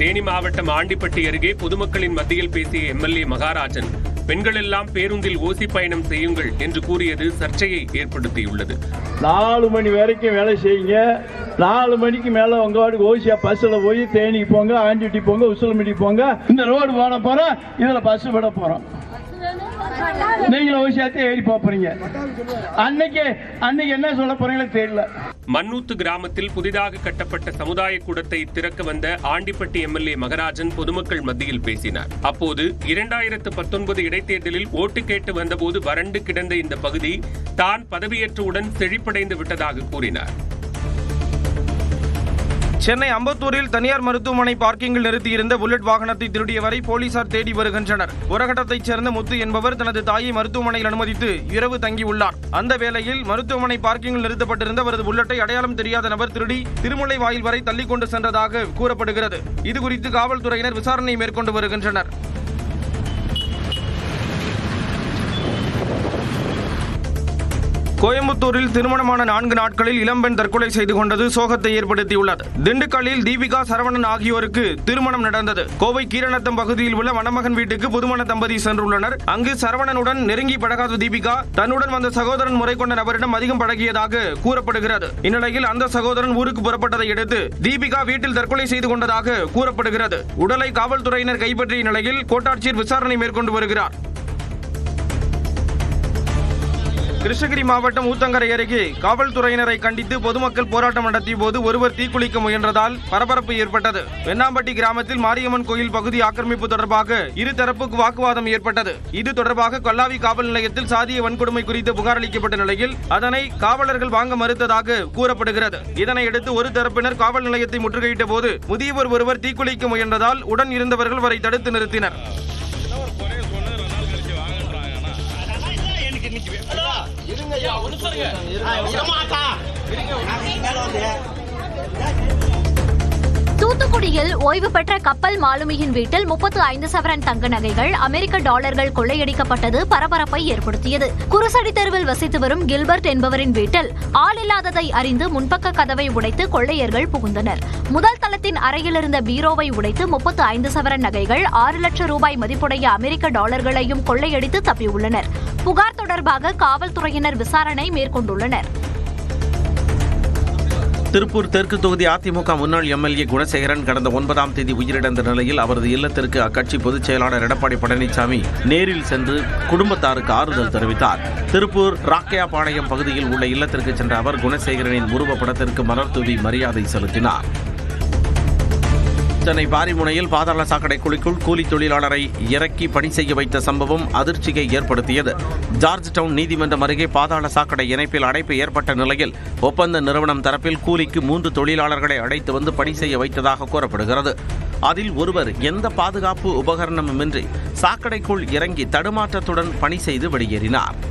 தேனி மாவட்டம் ஆண்டிப்பட்டி அருகே பொதுமக்களின் மத்தியில் பேசிய எம்எல்ஏ மகாராஜன் பெண்கள் எல்லாம் பேருந்தில் ஓசி பயணம் செய்யுங்கள் என்று கூறியது சர்ச்சையை ஏற்படுத்தியுள்ளது. நாலு மணி வரைக்கும் வேலை செய்யுங்க. நாலு மணிக்கு மேல உங்க வாட்டுக்கு ஓசியா பஸ்ல போய் தேனிக்கு போங்க ஆண்டிட்டி போங்க உசிலம்பட்டி போங்க. இந்த ரோடு போட போறோம் இதுல பஸ் விட போறோம். நீங்களும் ஏறி போறீங்க. அன்னைக்கு அன்னைக்கு என்ன சொல்ல போறீங்களோ தெரியல. கிராமத்தில் புதிதாக கட்டப்பட்ட சமுதாய கூடத்தை திறக்க வந்த ஆண்டிப்பட்டி எம்எல்ஏ மகராஜன் பொதுமக்கள் மத்தியில் பேசினார். அப்போது இரண்டாயிரத்து பத்தொன்பது இடைத்தேர்தலில் ஓட்டு கேட்டு வந்தபோது வறண்டு கிடந்த இந்த பகுதி தான் பதவியேற்றவுடன் செழிப்படைந்து விட்டதாக கூறினார். சென்னை அம்பத்தூரில் தனியார் மருத்துவமனை பார்க்கிங்கில் நிறுத்தியிருந்த புல்லட் வாகனத்தை திருடியவரை போலீசார் தேடி வருகின்றனர். உரகட்டத்தைச் சேர்ந்த முத்து என்பவர் தனது தாயை மருத்துவமனையில் அனுமதித்து இரவு தங்கியுள்ளார். அந்த வேளையில் மருத்துவமனை பார்க்கிங்கில் நிறுத்தப்பட்டிருந்த அவரது புல்லட்டை அடையாளம் தெரியாத நபர் திருடி திருமுல்லை வாயில் வரை தள்ளிக்கொண்டு சென்றதாக கூறப்படுகிறது. இதுகுறித்து காவல்துறையினர் விசாரணை மேற்கொண்டு வருகின்றனர். கோயம்புத்தூரில் திருமணமான நான்கு நாட்களில் இளம்பெண் தற்கொலை செய்து கொண்டது சோகத்தை ஏற்படுத்தியுள்ளது. திண்டுக்கல்லில் தீபிகா சரவணன் ஆகியோருக்கு திருமணம் நடந்தது. கோவை கீரநத்தம் பகுதியில் உள்ள மணமகன் வீட்டுக்கு புதுமண தம்பதி சென்றுள்ளனர். அங்கு சரவணனுடன் நெருங்கி பழகாத தீபிகா தன்னுடன் வந்த சகோதரன் முறை கொண்ட நபரிடம் அதிகம் பழகியதாக கூறப்படுகிறது. இந்நிலையில் அந்த சகோதரன் ஊருக்கு புறப்பட்டதை அடுத்து தீபிகா வீட்டில் தற்கொலை செய்து கொண்டதாக கூறப்படுகிறது. உடலை காவல்துறையினர் கைப்பற்றிய நிலையில் கோட்டாட்சியர் விசாரணை மேற்கொண்டு வருகிறார். கிருஷ்ணகிரி மாவட்டம் ஊத்தங்கரை அருகே காவல்துறையினரை கண்டித்து பொதுமக்கள் போராட்டம் நடத்திய போது ஒருவர் தீக்குளிக்க முயன்றதால் பரபரப்பு ஏற்பட்டது. வெண்ணாம்பட்டி கிராமத்தில் மாரியம்மன் கோயில் பகுதி ஆக்கிரமிப்பு தொடர்பாக இருதரப்புக்கு வாக்குவாதம் ஏற்பட்டது. இது தொடர்பாக கொல்லாவி காவல் நிலையத்தில் சாதிய வன்கொடுமை குறித்து புகார் அளிக்கப்பட்ட நிலையில் அதனை காவலர்கள் வாங்க மறுத்ததாக கூறப்படுகிறது. இதனையடுத்து ஒரு தரப்பினர் காவல் நிலையத்தை முற்றுகையிட்ட போது முதியவர் ஒருவர் தீக்குளிக்க முயன்றதால் உடன் இருந்தவர்கள் வரை தடுத்து நிறுத்தினர். இருங்க ஐயா ஒன்று சொல்லுங்க. இருமா இருங்க. மேலே வந்து தூத்துக்குடியில் ஓய்வு பெற்ற கப்பல் மாலுமியின் வீட்டில் முப்பத்து ஐந்து சவரன் தங்க நகைகள் அமெரிக்க டாலர்கள் கொள்ளையடிக்கப்பட்டது பரபரப்பை ஏற்படுத்தியது. குருசடி தெருவில் வசித்து வரும் கில்பர்ட் என்பவரின் வீட்டில் ஆள் இல்லாததை அறிந்து முன்பக்க கதவை உடைத்து கொள்ளையர்கள் புகுந்தனர். முதல் தளத்தின் அறையில் இருந்த பீரோவை உடைத்து முப்பத்து ஐந்து சவரன் நகைகள் ஆறு லட்சம் ரூபாய் மதிப்புடைய அமெரிக்க டாலர்களையும் கொள்ளையடித்து தப்பியுள்ளனர். புகார் தொடர்பாக காவல்துறையினர் விசாரணை மேற்கொண்டுள்ளனர். திருப்பூர் தெற்கு தொகுதி அதிமுக முன்னாள் எம்எல்ஏ குணசேகரன் கடந்த ஒன்பதாம் தேதி உயிரிழந்த நிலையில் அவரது இல்லத்திற்கு அக்கட்சி பொதுச் செயலாளர் எடப்பாடி பழனிசாமி நேரில் சென்று குடும்பத்தாருக்கு ஆறுதல் தெரிவித்தார். திருப்பூர் ராக்கையாபாளையம் பகுதியில் உள்ள இல்லத்திற்கு சென்ற அவர் குணசேகரனின் உருவப்படத்திற்கு மலர் தூவி மரியாதை செலுத்தினார். சென்னை பாரிமுனையில் பாதாள சாக்கடை குழிக்குள் கூலி தொழிலாளரை இறக்கி பணி செய்ய வைத்த சம்பவம் அதிர்ச்சியை ஏற்படுத்தியது. ஜார்ஜ் டவுன் நீதிமன்றம் அருகே பாதாள சாக்கடை இணைப்பில் அடைப்பு ஏற்பட்ட நிலையில் ஒப்பந்த நிறுவனம் தரப்பில் கூலிக்கு மூன்று தொழிலாளர்களை அழைத்து வந்து பணி செய்ய வைத்ததாக கூறப்படுகிறது. அதில் ஒருவர் எந்த பாதுகாப்பு உபகரணமுமின்றி சாக்கடைக்குள் இறங்கி தடுமாற்றத்துடன் பணி செய்து வெளியேறினார்.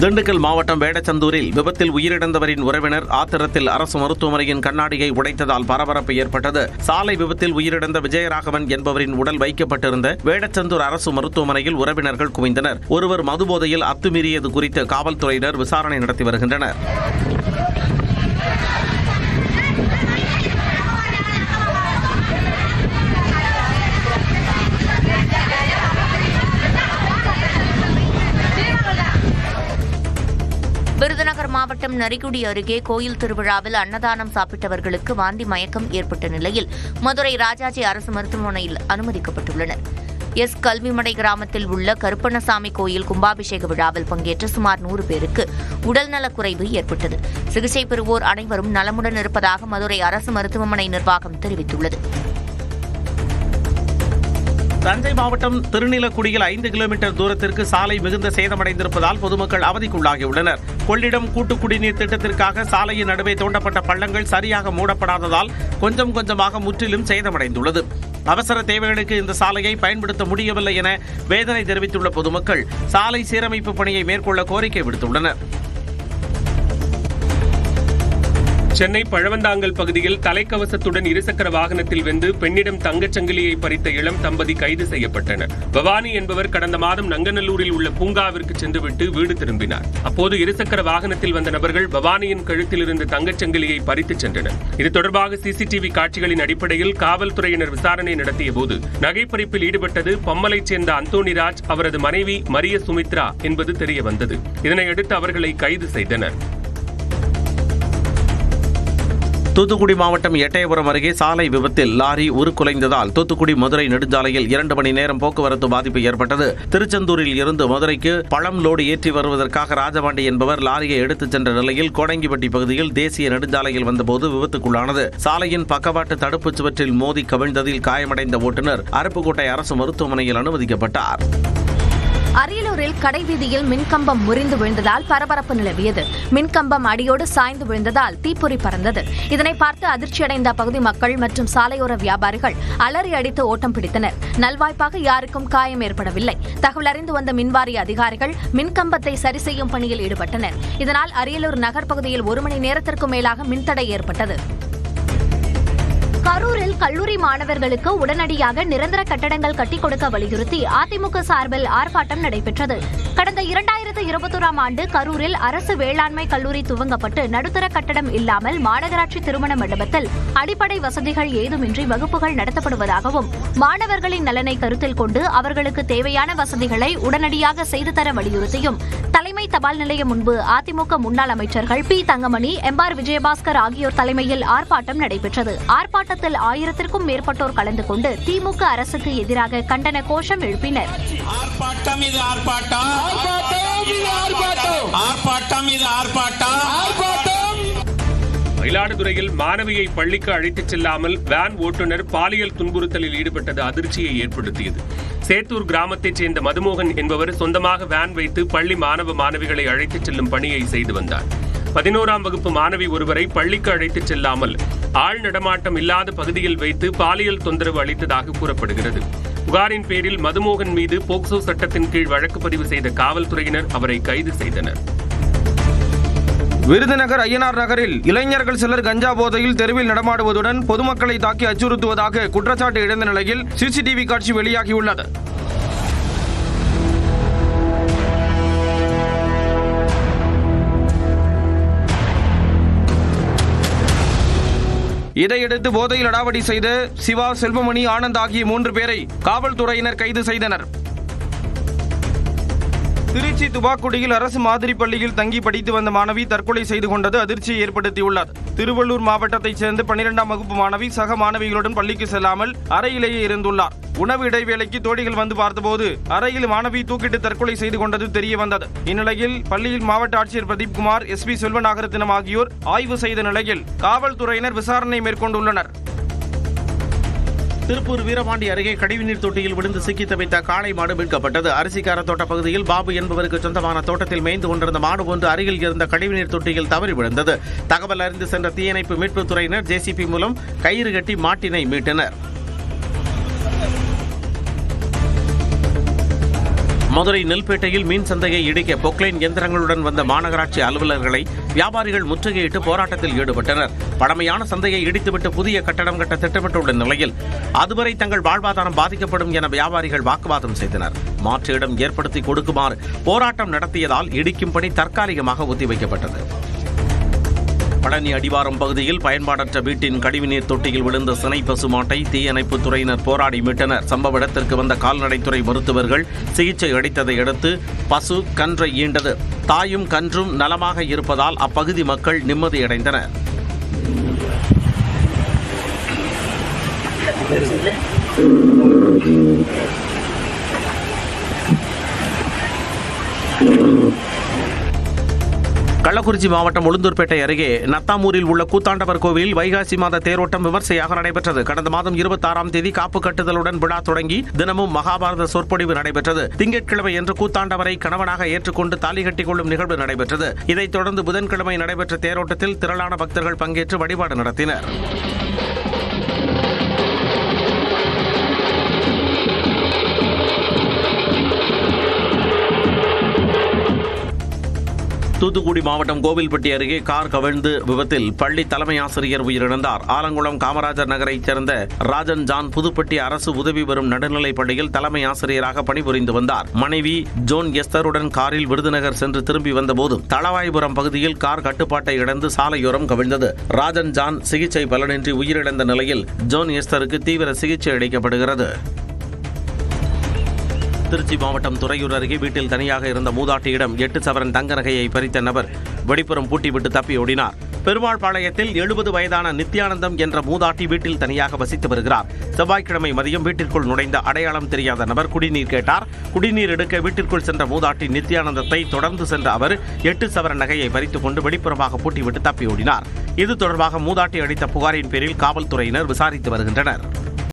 திண்டுக்கல் மாவட்டம் வேடச்சந்தூரில் விபத்தில் உயிரிழந்தவரின் உறவினர் ஆத்திரத்தில் அரசு மருத்துவமனையின் கண்ணாடியை உடைத்ததால் பரபரப்பு ஏற்பட்டது. சாலை விபத்தில் உயிரிழந்த விஜயராகவன் என்பவரின் உடல் வைக்கப்பட்டிருந்த வேடச்சந்தூர் அரசு மருத்துவமனையில் உறவினர்கள் குவிந்தனர். ஒருவர் மதுபோதையில் அத்துமீறியது குறித்து காவல்துறையினர் விசாரணை நடத்தி வருகின்றனர். மாவட்டம் நரிக்குடி அருகே கோயில் திருவிழாவில் அன்னதானம் சாப்பிட்டவர்களுக்கு வாந்தி மயக்கம் ஏற்பட்ட நிலையில் மதுரை ராஜாஜி அரசு மருத்துவமனையில் அனுமதிக்கப்பட்டுள்ளனர். எஸ். கல்விமடை கிராமத்தில் உள்ள கருப்பண்ணசாமி கோயில் கும்பாபிஷேக விழாவில் பங்கேற்ற சுமார் நூறு பேருக்கு உடல்நலக்குறைவு ஏற்பட்டது. சிகிச்சை பெறுவோர் அனைவரும் நலமுடன் இருப்பதாக மதுரை அரசு மருத்துவமனை நிர்வாகம் தெரிவித்துள்ளது. தஞ்சை மாவட்டம் திருநிலக்குடியில் ஐந்து கிலோமீட்டர் தூரத்திற்கு சாலை மிகுந்த சேதமடைந்திருப்பதால் பொதுமக்கள் அவதிக்குள்ளாகியுள்ளனர். கொள்ளிடம் கூட்டு குடிநீர் திட்டத்திற்காக சாலையின் நடுவே தோண்டப்பட்ட பள்ளங்கள் சரியாக மூடப்படாததால் கொஞ்சம் கொஞ்சமாக முற்றிலும் சேதமடைந்துள்ளது. அவசர தேவைகளுக்கு இந்த சாலையை பயன்படுத்த முடியவில்லை என வேதனை தெரிவித்துள்ள பொதுமக்கள் சாலை சீரமைப்பு பணியை மேற்கொள்ள கோரிக்கை விடுத்துள்ளனர். சென்னை பழவந்தாங்கல் பகுதியில் தலைக்கவசத்துடன் இருசக்கர வாகனத்தில் வெந்து பெண்ணிடம் தங்கச் சங்கிலியை பறித்த இளம் தம்பதி கைது செய்யப்பட்டனர் பவானி என்பவர் கடந்த மாதம் நங்கநல்லூரில் உள்ள பூங்காவிற்கு சென்றுவிட்டு வீடு திரும்பினார். அப்போது இருசக்கர வாகனத்தில் வந்த நபர்கள் பவானியின் கழுத்தில் இருந்த தங்கச் சங்கிலியை பறித்துச் சென்றனர். இது தொடர்பாக சிசிடிவி காட்சிகளின் அடிப்படையில் காவல்துறையினர் விசாரணை நடத்திய போது நகைப்பறிப்பில் ஈடுபட்டது பம்மலைச் சேர்ந்த அந்தோணிராஜ் அவரது மனைவி மரிய சுமித்ரா என்பது தெரியவந்தது. இதனையடுத்து அவர்களை கைது செய்தனர். தூத்துக்குடி மாவட்டம் எட்டயபுரம் அருகே சாலை விபத்தில் லாரி உருக்குலைந்ததால் தூத்துக்குடி மதுரை நெடுஞ்சாலையில் இரண்டு மணி நேரம் போக்குவரத்து பாதிப்பு ஏற்பட்டது. திருச்செந்தூரில் இருந்து மதுரைக்கு பழம் லோடு ஏற்றி வருவதற்காக ராஜபாண்டி என்பவர் லாரியை எடுத்துச் சென்ற நிலையில் கோடங்கிப்பட்டி பகுதியில் தேசிய நெடுஞ்சாலையில் வந்தபோது விபத்துக்குள்ளானது. சாலையின் பக்கவாட்டு தடுப்புச் சுவற்றில் மோதி கவிழ்ந்ததில் காயமடைந்த ஓட்டுநர் அருப்புக்கோட்டை அரசு மருத்துவமனையில் அனுமதிக்கப்பட்டார். அரியலூரில் கடைவீதியில் மின்கம்பம் முறிந்து விழுந்ததால் பரபரப்பு நிலவியது. மின்கம்பம் அடியோடு சாய்ந்து விழுந்ததால் தீப்பொறி பறந்தது. இதனை பார்த்து அதிர்ச்சியடைந்த அப்பகுதி மக்கள் மற்றும் சாலையோர வியாபாரிகள் அலறி அடித்து ஓட்டம் பிடித்தனர். நல்வாய்ப்பாக யாருக்கும் காயம் ஏற்படவில்லை. தகவல் அறிந்து வந்த மின்வாரிய அதிகாரிகள் மின்கம்பத்தை சரி செய்யும் பணியில் ஈடுபட்டனர். இதனால் அரியலூர் நகர் பகுதியில் ஒரு மணி நேரத்திற்கும் மேலாக மின்தடை ஏற்பட்டது. கரூரில் கல்லூரி மாணவர்களுக்கு உடனடியாக நிரந்தர கட்டடங்கள் கட்டிக் கொடுக்க வலியுறுத்தி அதிமுக சார்பில் ஆர்ப்பாட்டம் நடைபெற்றது. கடந்த இரண்டாயிரத்து இருபத்தோராம் ஆண்டு கரூரில் அரசு வேளாண்மை கல்லூரி துவங்கப்பட்டு நடுத்தர கட்டடம் இல்லாமல் மாநகராட்சி திருமண மண்டபத்தில் அடிப்படை வசதிகள் ஏதுமின்றி வகுப்புகள் நடத்தப்படுவதாகவும் மாணவர்களின் நலனை கருத்தில் கொண்டு அவர்களுக்கு தேவையான வசதிகளை உடனடியாக செய்து தர வலியுறுத்தியும் தலைமை தபால் நிலையம் முன்பு அதிமுக முன்னாள் அமைச்சர்கள் பி தங்கமணி எம்ஆர் விஜயபாஸ்கர் ஆகியோர் தலைமையில் ஆர்ப்பாட்டம் நடைபெற்றது. ஆர்ப்பாட்டத்தில் ஆயிரத்திற்கும் மேற்பட்டோர் கலந்து கொண்டு திமுக அரசுக்கு எதிராக கண்டன கோஷம் எழுப்பினர். ஆர்ப்பாட்டம் இது ஆர்ப்பாட்டம். ஆர்ப்பாட்டம் இது ஆர்ப்பாட்டம். மயிலாடுதுறையில் மாணவியை பள்ளிக்கு அழைத்துச் செல்லாமல் வேன் ஓட்டுநர் பாலியல் துன்புறுத்தலில் ஈடுபட்டது அதிர்ச்சியை ஏற்படுத்தியது. சேத்தூர் கிராமத்தைச் சேர்ந்த மதுமோகன் என்பவர் சொந்தமாக வேன் வைத்து பள்ளி மாணவ மாணவிகளை அழைத்துச் செல்லும் பணியை செய்து வந்தார். பதினோராம் வகுப்பு மாணவி ஒருவரை பள்ளிக்கு அழைத்துச் செல்லாமல் ஆள் நடமாட்டம் இல்லாத பகுதியில் வைத்து பாலியல் தொந்தரவு அளித்ததாக கூறப்படுகிறது. புகாரின் பேரில் மதுமோகன் மீது போக்சோ சட்டத்தின் கீழ் வழக்கு பதிவு செய்த காவல்துறையினர் அவரை கைது செய்தனர். விருதுநகர் ஐயனார் நகரில் இளைஞர்கள் சிலர் கஞ்சா போதையில் தெருவில் நடமாடுவதுடன் பொதுமக்களை தாக்கி அச்சுறுத்துவதாக குற்றச்சாட்டு எழுந்த நிலையில் சிசிடிவி காட்சி வெளியாகியுள்ளது. இதையடுத்து போதையில் அடாவடி செய்த சிவா செல்வமணி ஆனந்த் ஆகிய மூன்று பேரை காவல்துறையினர் கைது செய்தனர். திருச்சி துபாக்குடியில் அரசு மாதிரி பள்ளியில் தங்கி படித்து வந்த மாணவி தற்கொலை செய்து கொண்டது அதிர்ச்சியை ஏற்படுத்தியுள்ளது. திருவள்ளூர் மாவட்டத்தைச் சேர்ந்த பன்னிரெண்டாம் வகுப்பு மாணவி சக மாணவிகளுடன் பள்ளிக்கு செல்லாமல் அறையிலேயே இருந்துள்ளார். உணவு இடைவேளைக்கு தோழிகள் வந்து பார்த்தபோது அறையில் மாணவி தூக்கிட்டு தற்கொலை செய்து கொண்டது தெரிய வந்தது. இந்நிலையில் பள்ளியில் மாவட்ட ஆட்சியர் பிரதீப் குமார் எஸ் பி செல்வநாகரத்தினம் ஆகியோர் ஆய்வு செய்த நிலையில் காவல்துறையினர் விசாரணை மேற்கொண்டுள்ளனர். திருப்பூர் வீரபாண்டி அருகே கழிவுநீர் தொட்டியில் விழுந்து சிக்கி தவித்த காளை மாடு மீட்கப்பட்டது. அரிசிக்கார தோட்ட பகுதியில் பாபு என்பவருக்கு சொந்தமான தோட்டத்தில் மேய்ந்து கொண்டிருந்த மாடு ஒன்று அருகில் இருந்த கழிவுநீர் தொட்டியில் தவறி விழுந்தது. தகவல் அறிந்து சென்ற தீயணைப்பு மீட்புத் துறையினர் ஜேசிபி மூலம் கயிறு கட்டி மாட்டினை மீட்டனர். மதுரை நெல்பேட்டையில் மீன் சந்தையை இடிக்க பொக்லைன் எந்திரங்களுடன் வந்த மாநகராட்சி அலுவலர்களை வியாபாரிகள் முற்றுகையிட்டு போராட்டத்தில் ஈடுபட்டனர். பழமையான சந்தையை இடித்துவிட்டு புதிய கட்டடம் கட்ட திட்டமிட்டுள்ள நிலையில் அதுவரை தங்கள் வாழ்வாதாரம் பாதிக்கப்படும் என வியாபாரிகள் வாக்குவாதம் செய்தனர். மாற்று இடம் ஏற்படுத்தி கொடுக்குமாறு போராட்டம் நடத்தியதால் இடிக்கும் பணி தற்காலிகமாக ஒத்திவைக்கப்பட்டது. பழனி அடிவாரம் பகுதியில் பயன்பாடற்ற வீட்டின் கழிவுநீர் தொட்டியில் விழுந்த சினை பசுமாட்டை தீயணைப்புத் துறையினர் போராடி மீட்டனர். சம்பவ இடத்திற்கு வந்த கால்நடைத்துறை மருத்துவர்கள் சிகிச்சை அளித்ததை அடுத்து பசு கன்றை ஈண்டது. தாயும் கன்றும் நலமாக இருப்பதால் அப்பகுதி மக்கள் நிம்மதியடைந்தனர் கள்ளக்குறிச்சி மாவட்டம் உளுந்தூர்பேட்டை அருகே நத்தாமூரில் உள்ள கூத்தாண்டவர் கோவிலில் வைகாசி மாத தேரோட்டம் விமர்சையாக நடைபெற்றது. கடந்த மாதம் இருபத்தாறாம் தேதி காப்பு கட்டுதலுடன் விழா தொடங்கி தினமும் மகாபாரத சொற்பொழிவு நடைபெற்றது. திங்கட்கிழமை என்று கூத்தாண்டவரை கணவனாக ஏற்றுக்கொண்டு தாலி கட்டிக்கொள்ளும் நிகழ்வு நடைபெற்றது. இதைத் தொடர்ந்து புதன்கிழமை நடைபெற்ற தேரோட்டத்தில் திரளான பக்தர்கள் பங்கேற்று வழிபாடு நடத்தினர். தூத்துக்குடி மாவட்டம் கோவில்பட்டி அருகே கார் கவிழ்ந்து விபத்தில் பள்ளி தலைமை ஆசிரியர் உயிரிழந்தார். ஆலங்குளம் காமராஜர் நகரைச் சேர்ந்த ராஜன் ஜான் புதுப்பட்டி அரசு உதவி பெறும் நடுநிலைப் பள்ளியில் தலைமை ஆசிரியராக பணிபுரிந்து வந்தார். மனைவி ஜோன் எஸ்தருடன் காரில் விருதுநகர் சென்று திரும்பி வந்தபோது தளவாய்புரம் பகுதியில் கார் கட்டுப்பாட்டை இழந்து சாலையோரம் கவிழ்ந்தது. ராஜன் ஜான் சிகிச்சை பலனின்றி உயிரிழந்த நிலையில் ஜோன் எஸ்தருக்கு தீவிர சிகிச்சை அளிக்கப்படுகிறது. திருச்சி மாவட்டம் துறையூர் அருகே வீட்டில் தனியாக இருந்த மூதாட்டியிடம் எட்டு சவரன் தங்க நகையை பறித்த நபர் வெடிப்புறம் பூட்டிவிட்டு தப்பி ஓடினார். பெருமாள்பாளையத்தில் எழுபது வயதான நித்யானந்தம் என்ற மூதாட்டி வீட்டில் தனியாக வசித்து வருகிறார். செவ்வாய்க்கிழமை மதியம் வீட்டிற்குள் நுழைந்த அடையாளம் தெரியாத நபர் குடிநீர் கேட்டார். குடிநீர் எடுக்க வீட்டிற்குள் சென்ற மூதாட்டி நித்யானந்தத்தை தொடர்ந்து சென்ற அவர் எட்டு சவரன் நகையை பறித்துக் கொண்டு வெளிப்புறமாக பூட்டிவிட்டு தப்பி ஓடினார். இது தொடர்பாக மூதாட்டி அளித்த புகாரின் பேரில் காவல்துறையினர் விசாரித்து வருகின்றனர்.